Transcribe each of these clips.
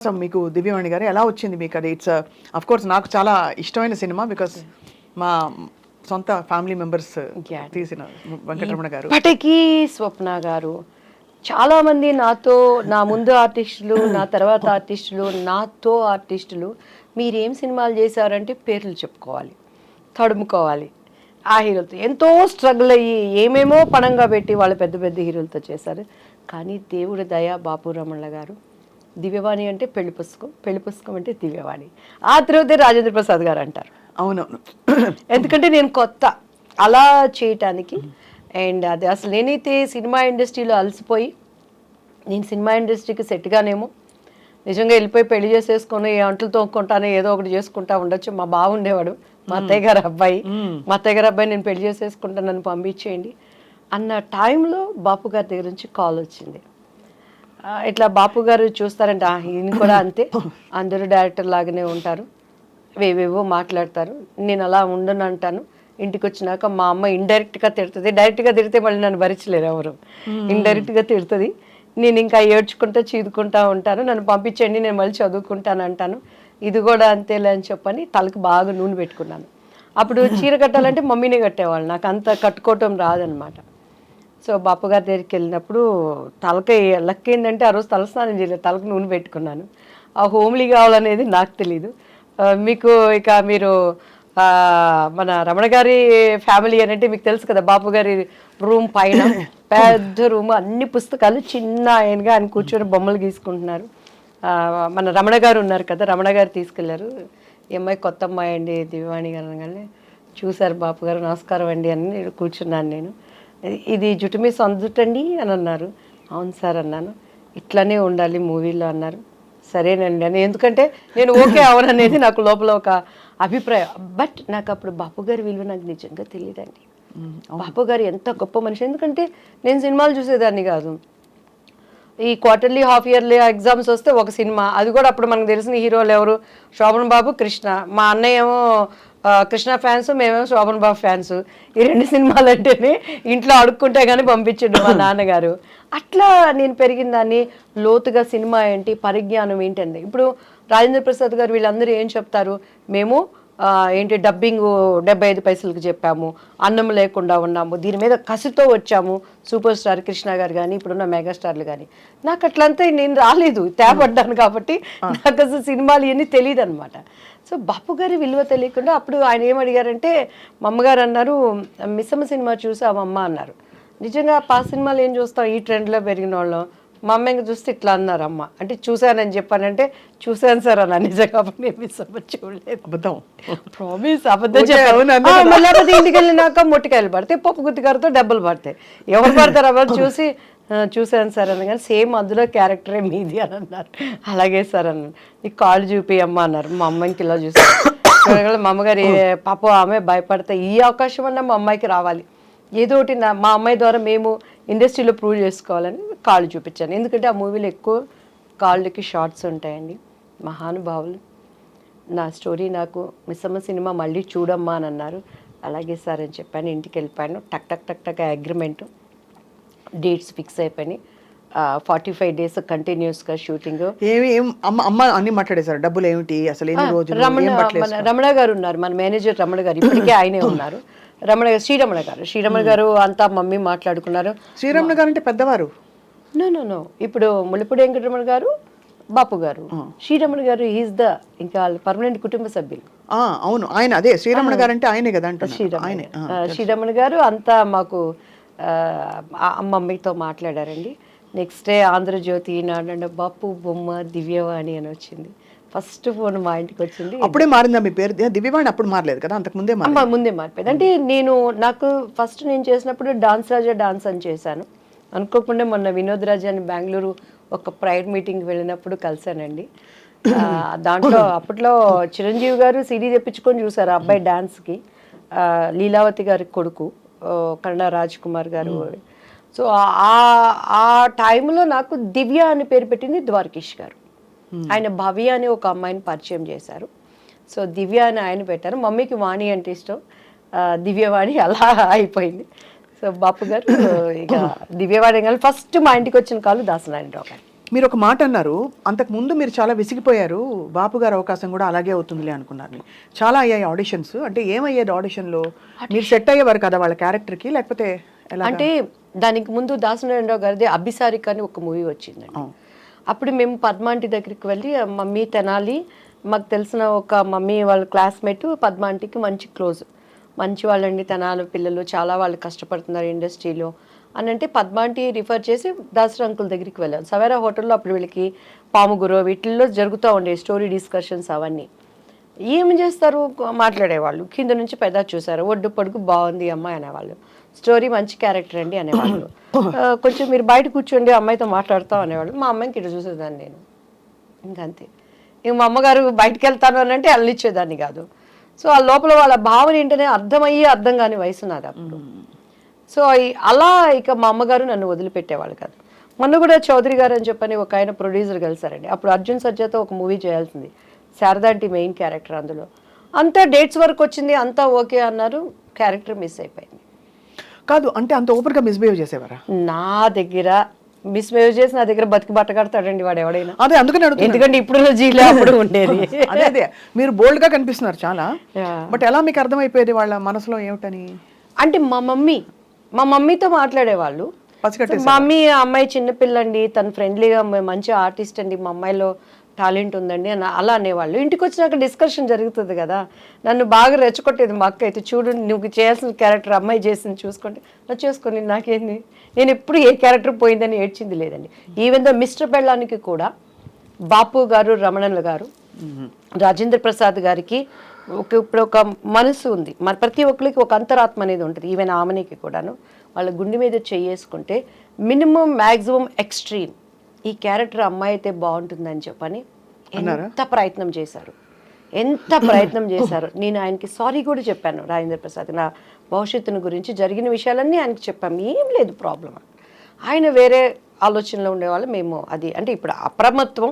మీకు దివ్యవాణి గారు ఎలా వచ్చింది మీకు అది? ఇట్స్ అఫ్ కోర్స్ నాకు చాలా ఇష్టమైన సినిమా బికాస్ మా సొంత ఫ్యామిలీ మెంబర్స్ Yeah. తీసిన వెంకటరమణ గారు. ఇప్పటికీ స్వప్న గారు చాలా మంది నాతో నా ముందు ఆర్టిస్టులు నా తర్వాత ఆర్టిస్టులు నాతో ఆర్టిస్టులు మీరేం సినిమాలు చేశారంటే పేర్లు చెప్పుకోవాలి తడుముకోవాలి. ఆ హీరోలతో ఎంతో స్ట్రగుల్ అయ్యి ఏమేమో పణంగా పెట్టి వాళ్ళు పెద్ద పెద్ద హీరోలతో చేశారు. కానీ దేవుడి దయ బాపు రమణ గారు దివ్యవాణి అంటే పెళ్ళి పుస్తకం పెళ్ళి పుస్తకం అంటే దివ్యవాణి. ఆ తర్వాతే రాజేంద్ర ప్రసాద్ గారు అంటారు. అవునవును ఎందుకంటే నేను కొత్త. అలా చేయటానికి అండ్ అది అసలు నేనైతే సినిమా ఇండస్ట్రీలో అలసిపోయి నేను సినిమా ఇండస్ట్రీకి సెట్గానేమో నిజంగా వెళ్ళిపోయి పెళ్ళి చేసేసుకొని ఏ అంట్లు తోముకుంటాను ఏదో ఒకటి చేసుకుంటా ఉండొచ్చు. మా బావ ఉండేవాడు మా అత్తయ్య గారు అబ్బాయి. మా అత్తయ్య గారు అబ్బాయి నేను పెళ్ళి చేసేసుకుంటాను నన్ను పంపించేయండి. అన్న టైంలో బాపు గారి దగ్గర నుంచి కాల్ వచ్చింది. ఇట్లా బాపు గారు చూస్తారంటే "ఆ, ఈయన కూడా అంతే. అందరూ డైరెక్టర్ లాగానే ఉంటారు. వేవేవో మాట్లాడతారు. నేను అలా ఉండను అంటాను. ఇంటికి వచ్చినాక మా అమ్మ ఇండైరెక్ట్గా తిడుతుంది. డైరెక్ట్గా తిడితే మళ్ళీ నన్ను భరించలేరు ఎవరు. ఇండైరెక్ట్గా తిడుతుంది. నేను ఇంకా ఏడ్చుకుంటా చీదుకుంటా ఉంటాను. నన్ను పంపించండి నేను మళ్ళీ చదువుకుంటాను అంటాను. ఇది కూడా అంతేలే అని చెప్పని తలకు బాగా నూనె పెట్టుకున్నాను. అప్పుడు చీర కట్టాలంటే మమ్మీనే కట్టేవాళ్ళు. నాకు అంత కట్టుకోవటం రాదనమాట. సో బాపు గారి దగ్గరికి వెళ్ళినప్పుడు తలకి లక్ ఏంటంటే ఆ రోజు తలస్నానం చేయలేదు తలకు నూనె పెట్టుకున్నాను. ఆ హోమ్లీ కావాలనేది నాకు తెలీదు. మీకు ఇక మీరు మన రమణ గారి ఫ్యామిలీ అని అంటే మీకు తెలుసు కదా బాపు గారి రూమ్ పైన పెద్ద రూమ్ అన్ని పుస్తకాలు చిన్న ఆయనగా ఆయన కూర్చొని బొమ్మలు గీసుకుంటున్నారు. మన రమణ గారు ఉన్నారు కదా రమణ గారు తీసుకెళ్ళారు. ఈ అమ్మాయి కొత్త అమ్మాయి అండి దివ్యవాణి గారు అనగానే చూశారు బాపు గారు నమస్కారం అండి అని నేను కూర్చున్నాను నేను. ఇది- జుట్టు మీ సొంత జుట్టు అండి అని అన్నారు. అవును సార్ అన్నాను. ఇట్లానే ఉండాలి మూవీలో అన్నారు. సరేనండి అని. ఎందుకంటే నేను ఓకే అవననేది నాకు లోపల ఒక అభిప్రాయం. బట్ నాకు అప్పుడు బాపు గారి విలువ నాకు నిజంగా తెలియదండి బాపు గారు ఎంత గొప్ప మనిషి. ఎందుకంటే నేను సినిమాలు చూసేదాన్ని కాదు. ఈ క్వార్టర్లీ హాఫ్ ఇయర్లీ ఎగ్జామ్స్ వస్తే ఒక సినిమా. అది కూడా అప్పుడు మనకు తెలిసిన హీరోలు ఎవరు? శోభన్ బాబు కృష్ణ. మా అన్నయ్య ఏమో ఆ, కృష్ణ ఫ్యాన్స్ మేమేమో శోభన్ బాబు ఫ్యాన్స్. ఈ రెండు సినిమాలు అంటేనే ఇంట్లో అడుక్కుంటే కానీ పంపించండు మా నాన్నగారు. అట్లా నేను పెరిగిన దాన్ని లోతుగా సినిమా ఏంటి పరిజ్ఞానం ఏంటండి? ఇప్పుడు రాజేంద్ర ప్రసాద్ గారు వీళ్ళందరూ ఏం చెప్తారు? మేము ఏంటి డబ్బింగ్ డెబ్బై ఐదు పైసలకు చెప్పాము. అన్నం లేకుండా ఉన్నాము. దీని మీద కసితో వచ్చాము. సూపర్ స్టార్ కృష్ణ గారు కానీ ఇప్పుడున్న మెగాస్టార్లు కానీ నాకు అట్లంతా నేను రాలేదు. తేపడ్డాను కాబట్టి నాకు అసలు సినిమాలు ఇవన్నీ తెలియదు అనమాట సో బాపు గారి విలువ తెలియకుండా అప్పుడు ఆయన ఏం అడిగారంటే మా అమ్మగారు అన్నారు మిస్సమ్మ సినిమా చూసావమ్మ అన్నారు. నిజంగా పా సినిమాలు ఏం చూస్తాం ఈ ట్రెండ్లో పెరిగిన వాళ్ళం. మా అమ్మ ఇంకా చూస్తే ఇట్లా అన్నారు అమ్మ. అంటే చూశానని చెప్పానంటే చూశాను సార్ అన్న నిజంగా నేను మిస్సమ్మ చూడలేదు. అబద్ధం. ప్రామిస్ అబద్ధం చెప్పాను. లేకపోతే ఇంటికి వెళ్ళినాక మొట్టికాయలు పడతాయి పప్పు గుత్తికారుతో డబ్బులు పడతాయి. ఎవరు పడతారు? ఎవరు చూసి "ఆ, చూశాను సార్ అని కానీ సేమ్ అందులో క్యారెక్టరే మీది అని అన్నారు. అలాగే సార్ అన్నారు నీకు కాళ్ళు చూపి అమ్మ అన్నారు. మా అమ్మాయికి ఇలా చూడగల మా అమ్మగారు "ఏ, పాప ఆమె భయపడతా ఈ అవకాశం అన్నా మా అమ్మాయికి రావాలి. ఏదో ఒకటి నా మా అమ్మాయి ద్వారా మేము ఇండస్ట్రీలో ప్రూవ్ చేసుకోవాలని కాళ్ళు చూపించాను. ఎందుకంటే ఆ మూవీలో ఎక్కువ కాళ్ళకి షార్ట్స్ ఉంటాయండి. మహానుభావులు. నా స్టోరీ నాకు మిస్సమ్మ సినిమా మళ్ళీ చూడమ్మా అని అన్నారు. అలాగే సార్ అని చెప్పాను. ఇంటికి వెళ్ళిపోయాను. టక్ టక్ టక్ టక్ అగ్రిమెంట్. డేట్స్ ఫిక్స్ అయిపోయినాయి. ఫార్టీ ఫైవ్ డేస్ కంటిన్యూస్గా షూటింగ్ ఏమి ఏం అమ్మ అమ్మ అన్ని మాట్లాడేశారు. డబ్బులు ఏమిటి? అసలు ఎన్ని రోజులు? రమణ రమణ గారు ఉన్నారు. మన మేనేజర్ రమణ గారు ఇప్పటికే ఆయనే ఉన్నారు. రమణ గారు శ్రీరమణ గారు. శ్రీరమణ గారు అంతా మమ్మీ మాట్లాడుకున్నారు. శ్రీరమణ గారు అంటే పెద్దవారు? నో నో నో ఇప్పుడు ముళ్ళపూడి వెంకటరమణ గారు బాపు గారు. శ్రీరమణ గారు ఈజ్ ద ఇంకా పర్మనెంట్ కుటుంబ సభ్యులు. అవును. ఆయన అదే. శ్రీరమణ గారు అంటే ఆయనే కదా అంటున్నారు. శ్రీరమణ గారు అంతా మాకు మమ్మీతో మాట్లాడారండి. నెక్స్ట్ డే ఆంధ్రజ్యోతి ఈనాడు బాపు బొమ్మ దివ్యవాణి అని వచ్చింది. ఫస్ట్ ఫోన్ మా ఇంటికి వచ్చింది. అప్పుడే మారిందా మీ పేరు? దివ్యవాణి అప్పుడు మారలేదు కదా అంతకు ముందే ముందే మారిపోయింది. అంటే నేను నాకు ఫస్ట్ నేను చేసినప్పుడు డాన్స్ రాజా డాన్స్ అని చేశాను. అనుకోకుండా మొన్న వినోద్ రాజా అని బెంగళూరు ఒక ప్రైవేట్ మీటింగ్కి వెళ్ళినప్పుడు కలిశానండి. దాంట్లో అప్పట్లో చిరంజీవి గారు సిడీ తెప్పించుకొని చూసారు అబ్బాయి డాన్స్కి. లీలావతి గారి కొడుకు. కన్నడ రాజ్ కుమార్ గారు సో ఆ ఆ టైంలో నాకు దివ్య అని పేరు పెట్టింది ద్వారకేష్ గారు. ఆయన భవ్య అని ఒక అమ్మాయిని పరిచయం చేశారు. సో దివ్య అని ఆయన పెట్టారు. మమ్మీకి వాణి అంటే ఇష్టం. దివ్యవాణి అలా అయిపోయింది. సో బాపు గారు ఇక దివ్యవాణి కానీ ఫస్ట్ మా ఇంటికి వచ్చిన కాలు దాసనారాయణరావు గారు. మీరు ఒక మాట అన్నారు అంతకు ముందు మీరు చాలా విసిగిపోయారు బాపు గారు అవకాశం కూడా అలాగే అవుతుందిలే అనుకున్నారు. అని. చాలా అయ్యాయి ఆడిషన్స్ అంటే ఏమయ్యేది ఆడిషన్లో? మీరు సెట్ అయ్యేవారు కదా వాళ్ళ క్యారెక్టర్కి లేకపోతే ఎలా అంటే దానికి ముందు దాసనారాయణరావు గారిది అభిసారిక అని ఒక మూవీ వచ్చిందండి. అప్పుడు మేము పద్మాంటి దగ్గరికి వెళ్ళి "ఆ, మమ్మీ తెనాలి మాకు తెలిసిన ఒక మమ్మీ వాళ్ళ క్లాస్మేట్ పద్మాంటికి మంచి క్లోజ్. మంచి వాళ్ళండి తెనాలి పిల్లలు చాలా వాళ్ళు కష్టపడుతున్నారు ఇండస్ట్రీలో. అని అంటే పద్మాంటి రిఫర్ చేసి దసరా అంకుల్ దగ్గరికి వెళ్ళాం. సవేరా హోటల్లో అప్పుడు వీళ్ళకి పాముగురు వీటిల్లో జరుగుతూ ఉండే స్టోరీ డిస్కషన్స్ అవన్నీ. ఏం చేస్తారు? మాట్లాడేవాళ్ళు. కింద నుంచి పెద్ద చూసారు ఒడ్డు పొడుగు బాగుంది అమ్మాయి అనేవాళ్ళు. స్టోరీ మంచి క్యారెక్టర్ అండి అనేవాళ్ళు. కొంచెం మీరు బయట కూర్చోండి అమ్మాయితో మాట్లాడతాం అనేవాళ్ళు. మా అమ్మాయికి ఇటు చూసేదాన్ని నేను. ఇంకంతే. ఇంక మా అమ్మగారు బయటకు వెళ్తాను అని అంటే అల్లిచ్చేదాన్ని కాదు. సో ఆ లోపల వాళ్ళ భావన ఏంటనే అర్థమయ్యే అర్థం కాని వయసు నాది అప్పుడు. సో అలా ఇక మా అమ్మగారు నన్ను వదిలిపెట్టేవాళ్ళు కాదు. మొన్న కూడా చౌదరి గారు అని చెప్పని ఒక ఆయన ప్రొడ్యూసర్ కలిసారండి. అప్పుడు అర్జున్ సజ్జాతో ఒక మూవీ చేయాల్సింది. శారదాంటి మెయిన్ క్యారెక్టర్ అందులో. అంతా డేట్స్ వరకు వచ్చింది అంతా ఓకే అన్నారు క్యారెక్టర్ మిస్ అయిపోయింది. కాదు అంటే అంత ఓపెన్గా మిస్బిహేవ్ చేసేవారా? నా దగ్గర మిస్బిహేవ్ చేసి నా దగ్గర బతికి బట్ట కడతాడండి వాడు ఎవడైనా. అదే అందుకని అడుగుతున్నా. ఎందుకంటే ఇప్పుడు జీలో అప్పుడు ఉండేది. అదే అదే. మీరు బోల్డ్గా కనిపిస్తున్నారు చాలా. Yeah. బట్ ఎలా మీకు అర్థమైపోయేది వాళ్ళ మనసులో ఏమిటని? అంటే మా మమ్మీ మా మమ్మీతో మాట్లాడేవాళ్ళు? మా మమ్మీ ఆ అమ్మాయి చిన్నపిల్లండి తను ఫ్రెండ్లీగా మంచి ఆర్టిస్ట్ అండి. మా అమ్మాయిలో టాలెంట్ ఉందండి అని అలా అనేవాళ్ళు. ఇంటికి వచ్చినాక డిస్కషన్ జరుగుతుంది కదా. నన్ను బాగా రెచ్చగొట్టేది మా అక్క అయితే చూడు నువ్వు చేయాల్సిన క్యారెక్టర్ అమ్మాయి చేసింది చూసుకుంటే. నా చేసుకొని నాకేంది? నేను ఎప్పుడు ఏ క్యారెక్టర్ పోయిందని ఏడ్చింది లేదండి. ఈవెన్ దో మిస్టర్ బెళ్ళానికి కూడా బాపు గారు రమణన్ల గారు రాజేంద్ర ప్రసాద్ గారికి ఒక ఇప్పుడు ఒక మనసు ఉంది. మన ప్రతి ఒక్కరికి ఒక అంతరాత్మ అనేది ఉంటుంది. ఈవెన్ ఆమెనికి కూడాను. వాళ్ళ గుండె మీద చేసుకుంటే మినిమం మ్యాక్సిమం ఎక్స్ట్రీమ్ ఈ క్యారెక్టర్ అమ్మాయి అయితే బాగుంటుందని చెప్పని ఎంత ప్రయత్నం చేశారు? ఎంత ప్రయత్నం చేశారు? నేను ఆయనకి సారీ కూడా చెప్పాను రాజేంద్ర ప్రసాద్ నా భవిష్యత్తును గురించి జరిగిన విషయాలన్నీ ఆయనకి చెప్పాము ఏం లేదు ప్రాబ్లం ఆయన వేరే ఆలోచనలో ఉండేవాళ్ళు మేము అది అంటే ఇప్పుడు అప్రమత్వం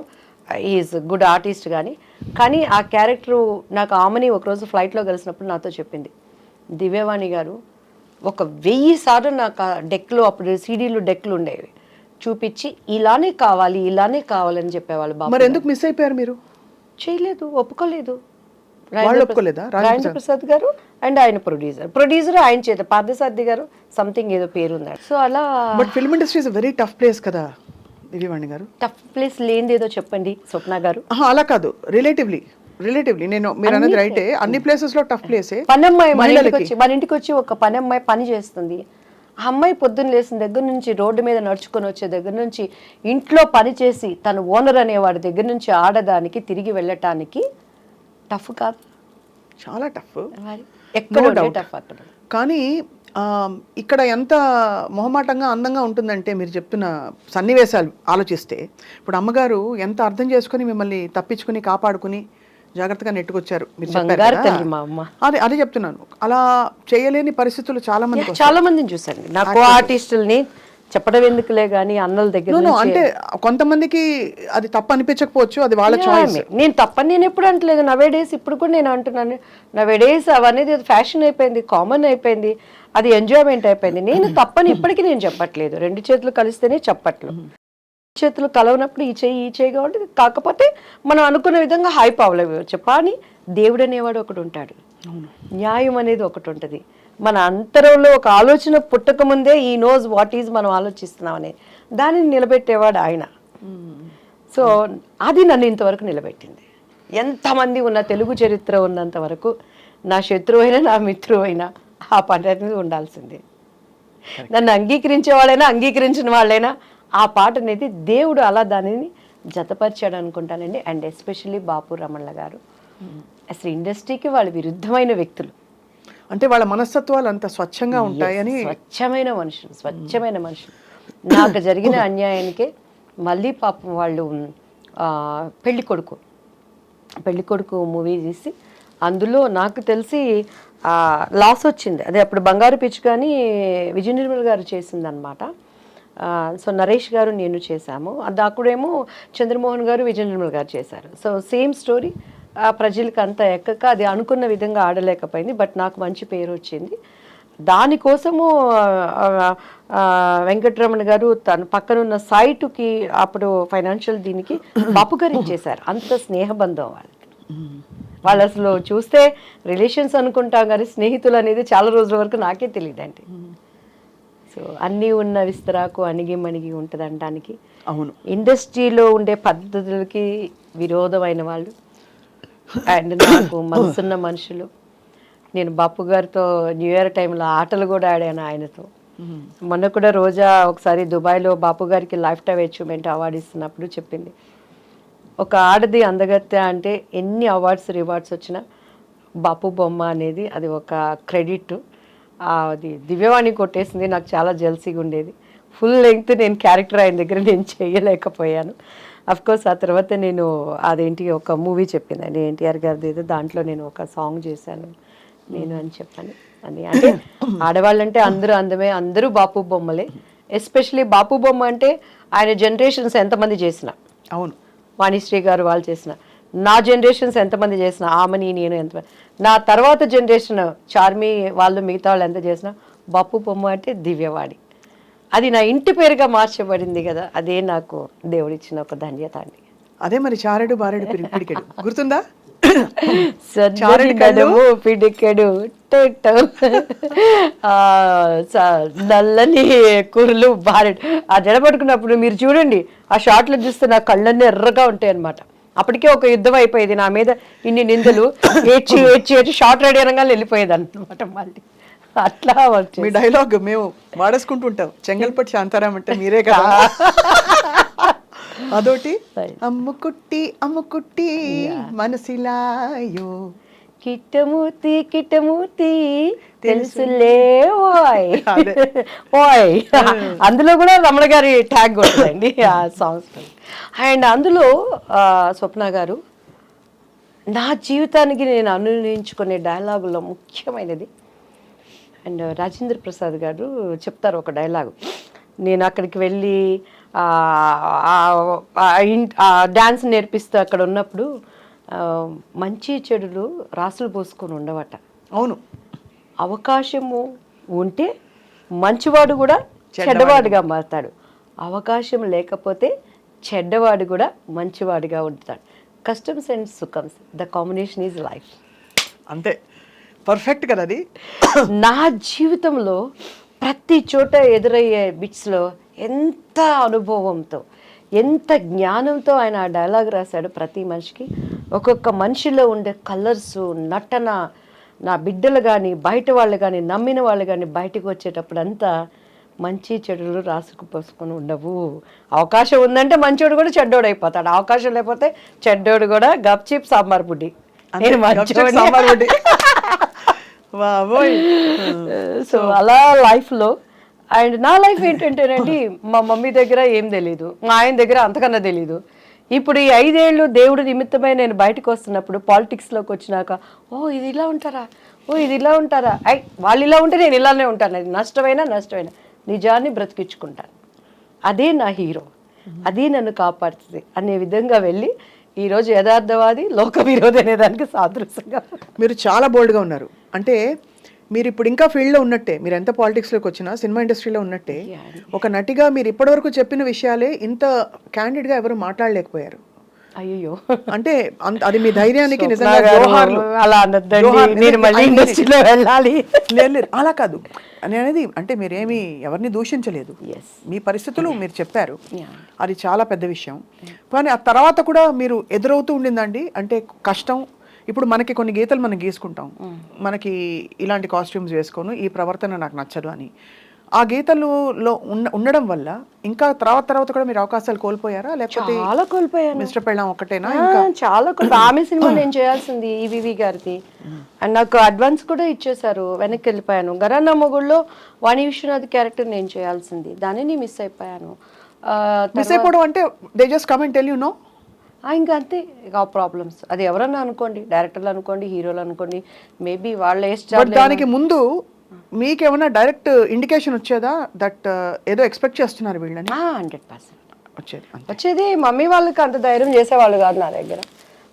ఈజ్ గుడ్ ఆర్టిస్ట్ కానీ కానీ ఆ క్యారెక్టర్ నాకు ఆమెని ఒకరోజు ఫ్లైట్లో కలిసినప్పుడు నాతో చెప్పింది. దివ్యవాణి గారు ఒక వెయ్యి సార్లు నాకు డెక్లో అప్పుడు సీడీలు డెక్లు ఉండేవి. చూపించి ఇలానే కావాలి ఇలానే కావాలని చెప్పేవాళ్ళు బాబు మరి ఎందుకు మిస్ అయిపోయారు మీరు? చేయలేదు ఒప్పుకోలేదు. రాజేంద్ర ఒప్పుకోలేదా? ప్రసాద్- గారు అండ్ ఆయన ప్రొడ్యూసర్ ప్రొడ్యూసర్ ఆయన చేత పార్థసారథి గారు సంథింగ్ ఏదో పేరు ఉంది సో అలా but film industry is very tough place కదా దివ్యవాణి గారు? టఫ్ ప్లేస్ లేనిది ఏదో చెప్పండి స్వప్న గారు. అలా కాదు. రిలేటివ్లీ రిలేటివ్లీ నేను మీరు అన్నది రైటే అన్ని ప్లేసెస్లో టఫ్ ప్లేసే పనమ్మాయి మన ఇంటికి మహిళలకి. వచ్చి మన ఇంటికి వచ్చి ఒక పని అమ్మాయి పని చేస్తుంది. ఆ అమ్మాయి పొద్దున్న లేచిన దగ్గర నుంచి రోడ్డు మీద నడుచుకొని వచ్చే దగ్గర నుంచి ఇంట్లో పని చేసి తను ఓనర్ అనేవాడి దగ్గర నుంచి ఆడదానికి తిరిగి వెళ్ళటానికి టఫ్ కాదు. చాలా టఫ్ ఎక్కడ. టఫ్ అక్కడ కానీ ఇక్కడ ఎంత మొహమాటంగా అందంగా ఉంటుందంటే మీరు చెప్తున్న సన్నివేశాలు ఆలోచిస్తే ఇప్పుడు అమ్మగారు ఎంత అర్థం చేసుకుని మిమ్మల్ని తప్పించుకుని కాపాడుకుని జాగ్రత్తగా నెట్టుకొచ్చారు. మీరు చెప్పారు కదా. అదే అదే చెప్తున్నాను. అలా చేయలేని పరిస్థితులు చాలా మంది చాలా మందిని చూసాను నాకు ఆర్టిస్టుల్ని చెప్పడం ఎందుకులే గానీ అన్నల దగ్గర నుంచి అంటే కొంతమందికి అది తప్పు అనిపించకపోవచ్చు అది వాళ్ళ చాయిస్ Yeah, నేను తప్పని నేను ఎప్పుడు అంటలేదు. నవే డేస్ ఇప్పుడు కూడా నేను అంటున్నాను. నవే డేస్ అవనేది ఫ్యాషన్ అయిపోయింది కామన్ అయిపోయింది అది ఎంజాయ్మెంట్ అయిపోయింది. నేను తప్పని ఇప్పటికీ నేను చెప్పట్లేదు. రెండు చేతులు కలిస్తేనే చెప్పట్లు. చేతులు కలవనప్పుడు ఈ చేయి ఈ చేయి కాబట్టి కాకపోతే మనం అనుకున్న విధంగా హైప్ అవ్వలేవచ్చు కానీ దేవుడు అనేవాడు ఒకడు ఉంటాడు. న్యాయం అనేది ఒకటి ఉంటుంది. మన అంతరంలో ఒక ఆలోచన పుట్టక ముందే ఈ నోస్ వాట్ ఈజ్ మనం ఆలోచిస్తున్నాం అనేది దానిని నిలబెట్టేవాడు ఆయన. సో అది నన్ను ఇంతవరకు నిలబెట్టింది. ఎంతమంది ఉన్న తెలుగు చరిత్ర ఉన్నంత వరకు నా శత్రువు అయినా నా మిత్రువు అయినా ఆ పని అనేది ఉండాల్సిందే నన్ను అంగీకరించే వాళ్ళైనా అంగీకరించిన వాళ్ళైనా ఆ పాట అనేది దేవుడు అలా దానిని జతపరిచాడు అనుకుంటానండి. అండ్ ఎస్పెషల్లీ బాపు రమణ గారు. అసలు ఇండస్ట్రీకి వాళ్ళు విరుద్ధమైన వ్యక్తులు. అంటే వాళ్ళ మనస్తత్వాలు అంత స్వచ్ఛంగా ఉంటాయని స్వచ్ఛమైన మనుషులు స్వచ్ఛమైన మనుషులు. నాకు జరిగిన అన్యాయానికే మళ్ళీ పాపం వాళ్ళు పెళ్ళి కొడుకు పెళ్ళి కొడుకు మూవీ తీసి అందులో నాకు తెలిసి లాస్ వచ్చింది. అదే అప్పుడు బంగారు పిచ్చి కానీ విజయ నిర్మల్ గారు చేసిందనమాట సో నరేష్ గారు నేను చేశాము. అది అక్కడేమో చంద్రమోహన్ గారు విజయ నిర్మల్ గారు చేశారు. సో సేమ్ స్టోరీ ప్రజలకు అంత ఎక్కక అది అనుకున్న విధంగా ఆడలేకపోయింది బట్ నాకు మంచి పేరు వచ్చింది. దానికోసము వెంకటరమణ గారు తన పక్కన ఉన్న సైటుకి అప్పుడు ఫైనాన్షియల్ దీనికి అపకరించేశారు అంత స్నేహబంధం వాళ్ళకి. వాళ్ళు అసలు చూస్తే రిలేషన్స్ అనుకుంటాం కానీ స్నేహితులు అనేది చాలా రోజుల వరకు నాకే తెలియదండి సో అన్నీ ఉన్న విస్తరాకు అణిగి మణిగి ఉంటుంది అనడానికి. అవును. ఇండస్ట్రీలో ఉండే పద్ధతులకి విరోధమైన వాళ్ళు. అండ్ నాకు మనసున్న మనుషులు. నేను బాపు గారితో న్యూ ఇయర్ టైంలో ఆటలు కూడా ఆడాను ఆయనతో. మొన్న కూడా రోజా ఒకసారి దుబాయ్లో బాపు గారికి లైఫ్ టైం అచీవ్మెంట్ అవార్డు ఇస్తున్నప్పుడు చెప్పింది. ఒక ఆడది అందగత్తె అంటే ఎన్ని అవార్డ్స్ రివార్డ్స్ వచ్చినా బాపు బొమ్మ అనేది అది ఒక క్రెడిట్. అది దివ్యవాణి కొట్టేసింది. నాకు చాలా జల్సీగా ఉండేది. ఫుల్ లెంగ్త్ నేను క్యారెక్టర్ ఆయన దగ్గర నేను చేయలేకపోయాను. కోర్స్ ఆ తర్వాత నేను అదేంటి ఒక మూవీ చెప్పిందండి ఎన్టీఆర్ గారిది ఏదో దాంట్లో నేను ఒక సాంగ్ చేశాను. నేను అని చెప్పాను. అని అంటే ఆడవాళ్ళంటే అందరూ అందమే అందరూ బాపు బొమ్మలే. ఎస్పెషలీ బాపు బొమ్మ అంటే ఆయన జనరేషన్స్ ఎంతమంది చేసిన. అవును. వాణిశ్రీ గారు వాళ్ళు చేసిన. నా జనరేషన్స్ ఎంతమంది చేసిన ఆమెని నేను ఎంత నా తర్వాత జనరేషన్ చార్మి వాళ్ళు మిగతా వాళ్ళు ఎంత చేసినా బాపు బొమ్మ అంటే దివ్యవాడి అది నా ఇంటి పేరుగా మార్చబడింది కదా అదే నాకు దేవుడిచ్చిన ఒక ధన్యత అండి అదే మరి చారెడు బారెడు పిడి- పిడికెడు. గుర్తుందా? పిడికెడు నల్లని కురులు బారెడు. ఆ జడ పట్టుకున్నప్పుడు మీరు చూడండి ఆ షాట్లో చూస్తే నా కళ్ళన్నీ ఎర్రగా ఉంటాయి అనమాట అప్పటికే ఒక యుద్ధం అయిపోయేది నా మీద ఇన్ని నిందలు. ఏడ్చి ఏడ్చి ఏడ్చి షార్ట్ రెడీ అనగానే వెళ్ళిపోయేది అనమాట మళ్ళీ. అట్లా. మీ డైలాగ్ మేము వాడేసుకుంటుంటాం చెంగల్పట్టి శాంతారాం అంటే మీరే కదా. అదోటి అమ్ముకుట్టి అమ్ముకుట్టి మనసిలాయో. కిట్టమూర్తి కిట్టమూర్తి తెలుసులే ఓయ్. ఓయ్. అందులో కూడా రమణ గారి ట్యాగ్ ఉంటుందండి ఆ సాంగ్స్ అండ్ అందులో స్వప్న గారు నా జీవితానికి నేను అనునించుకునే డైలాగుల్లో ముఖ్యమైనది. అండ్ రాజేంద్ర ప్రసాద్ గారు చెప్తారు ఒక డైలాగు. నేను అక్కడికి వెళ్ళి డ్యాన్స్ నేర్పిస్తూ అక్కడ ఉన్నప్పుడు మంచి చెడులు రాసులు పోసుకొని ఉండవట. అవును. అవకాశము ఉంటే మంచివాడు కూడా చెడ్డవాడిగా మారుతాడు. అవకాశం లేకపోతే చెడ్డవాడు కూడా మంచివాడిగా ఉంటాడు. కస్టమ్స్ అండ్ సుఖమ్స్ ద కాంబినేషన్ ఈజ్ లైఫ్. అంతే. పర్ఫెక్ట్ కదా అది? నా జీవితంలో ప్రతి చోట ఎదురయ్యే బిట్స్లో ఎంత అనుభవంతో ఎంత జ్ఞానంతో ఆయన ఆ డైలాగ్ రాశాడు ప్రతి మనిషికి ఒక్కొక్క మనిషిలో ఉండే కలర్స్ నటన నా బిడ్డలు కానీ బయట వాళ్ళు కానీ నమ్మిన వాళ్ళు కానీ బయటకు వచ్చేటప్పుడు అంతా మంచి చెడులు రాసుకు పోసుకొని ఉండవు. అవకాశం ఉందంటే మంచోడు కూడా చెడ్డోడు అయిపోతాడు. అవకాశం లేకపోతే చెడ్డోడు కూడా గప్చిప్ సాంబార్ బుడ్డి. మంచోడిని. సాంబార్. బాబోయ్. సో అలా లైఫ్లో. అండ్ నా లైఫ్ ఏంటంటేనండి మా మమ్మీ దగ్గర ఏం తెలీదు. మా ఆయన దగ్గర అంతకన్నా తెలీదు. ఇప్పుడు ఈ ఐదేళ్ళు దేవుడు నిమిత్తమై నేను బయటకు వస్తున్నప్పుడు పాలిటిక్స్లోకి వచ్చినాక ఓ ఇది ఇలా ఉంటారా? ఓ ఇది ఇలా ఉంటారా? ఐ వాళ్ళు ఇలా ఉంటే నేను ఇలానే ఉంటాను. అది నష్టమైనా నష్టమైనా. నిజాన్ని బ్రతికించుకుంటాను. అదే నా హీరో. అది నన్ను కాపాడుతుంది అనే విధంగా వెళ్ళి ఈరోజు యథార్థవాది లోక విరోధి అనేదానికి సాదృశ్యంగా మీరు చాలా బోల్డ్గా ఉన్నారు. అంటే మీరు ఇప్పుడు ఇంకా ఫీల్డ్లో ఉన్నట్టే మీరు ఎంత పాలిటిక్స్లోకి వచ్చినా సినిమా ఇండస్ట్రీలో ఉన్నట్టే ఒక నటిగా మీరు ఇప్పటివరకు చెప్పిన విషయాలే ఇంత క్యాండిడ్గా ఎవరు మాట్లాడలేకపోయారు. అయ్యో అంటే అది మీ ధైర్యానికి నిజంగా. అలా. నేను మళ్ళీ. ఇండస్ట్రీలో వెళ్ళాలి. లేదు అలా కాదు. అని అనేది అంటే మీరేమి ఎవరిని దూషించలేదు. మీ పరిస్థితులు మీరు చెప్పారు. అది చాలా పెద్ద విషయం. కానీ ఆ తర్వాత కూడా మీరు ఎదురవుతూ ఉండిందండి? అంటే కష్టం ఇప్పుడు మనకి కొన్ని గీతలు మనం గీసుకుంటాం. మనకి ఇలాంటి కాస్ట్యూమ్స్ వేసుకోను ఈ ప్రవర్తన నాకు నచ్చదు అని. ఆ గీతలలో ఉన్న ఉండడం వల్ల ఇంకా తర్వాత తర్వాత కూడా మీరు అవకాశాలు కోల్పోయారా? లేకపోతే చాలా కోల్పోయాను. మిస్టర్ పెళ్ళాం ఒకటేనా చాలా ఆమె సినిమా నేను చేయాల్సింది ఈవివి గారిది. అండ్ నాకు అడ్వాన్స్ కూడా ఇచ్చేశారు వెనక్కి వెళ్ళిపోయాను. గరానా మొగుళ్ళో వాణి విశ్వనాథ్ క్యారెక్టర్ నేను చేయాల్సింది. దానిని మిస్ అయిపోయాను. మిస్ అయిపోవడం అంటే they just comment tell you know ఇంకా అంతే ఇక ఆ ప్రాబ్లమ్స్ అది ఎవరన్నా అనుకోండి డైరెక్టర్లు అనుకోండి హీరోలు అనుకోండి మేబీ వాళ్ళ బట్ దానికి ముందు మీకేమైనా డైరెక్ట్ ఇండికేషన్ వచ్చేదా? దట్ ఏదో ఎక్స్పెక్ట్ చేస్తున్నారు వీళ్ళని? హండ్రెడ్ పర్సెంట్ వచ్చేది. వచ్చేది మమ్మీ వాళ్ళకి అంత ధైర్యం చేసేవాళ్ళు కాదు నా దగ్గర.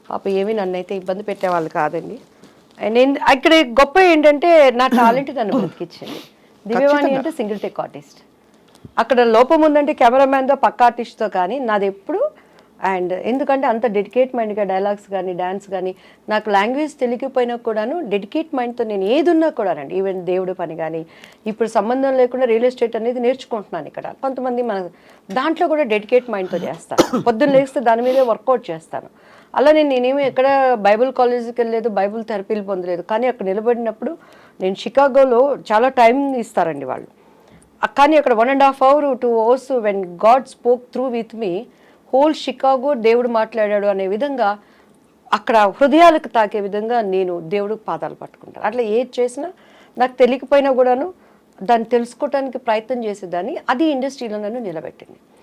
పాప ఏమీ నన్ను అయితే ఇబ్బంది పెట్టేవాళ్ళు కాదండి. నేను ఇక్కడ గొప్ప ఏంటంటే నా టాలెంట్ నన్ను బతికిచ్చింది. దివ్యవాణి అంటే సింగిల్ టెక్ ఆర్టిస్ట్. అక్కడ లోపం ఉందంటే కెమెరామ్యాన్తో పక్క ఆర్టిస్ట్తో కానీ నాది ఎప్పుడు అండ్ ఎందుకంటే అంత డెడికేట్ మైండ్గా డైలాగ్స్ కానీ డ్యాన్స్ కానీ నాకు లాంగ్వేజ్ తెలియకపోయినా కూడాను డెడికేట్ మైండ్తో నేను ఏది ఉన్నా కూడానండి ఈవెన్ దేవుడి పని కానీ ఇప్పుడు సంబంధం లేకుండా రియల్ ఎస్టేట్ అనేది నేర్చుకుంటున్నాను ఇక్కడ. కొంతమంది మన దాంట్లో కూడా డెడికేట్ మైండ్తో చేస్తాను పొద్దున్న లేస్తే దాని మీదే వర్కౌట్ చేస్తాను. అలా నేను నేనేమి ఎక్కడ బైబిల్ కాలేజీకి వెళ్ళలేదు బైబిల్ థెరపీలు పొందలేదు కానీ అక్కడ నిలబడినప్పుడు నేను షికాగోలో చాలా టైం ఇస్తారండి వాళ్ళు. కానీ అక్కడ one and half hour two hours when God spoke through with me whole Chicago దేవుడు మాట్లాడాడు అనే విధంగా అక్కడ హృదయాలకు తాకే విధంగా నేను దేవుడు పాదాలు పట్టుకుంటాను. అట్లా ఏది చేసినా నాకు తెలియకపోయినా కూడాను దాన్ని తెలుసుకోవటానికి ప్రయత్నం చేసేదాన్ని. అది ఇండస్ట్రీలో నన్ను నిలబెట్టింది.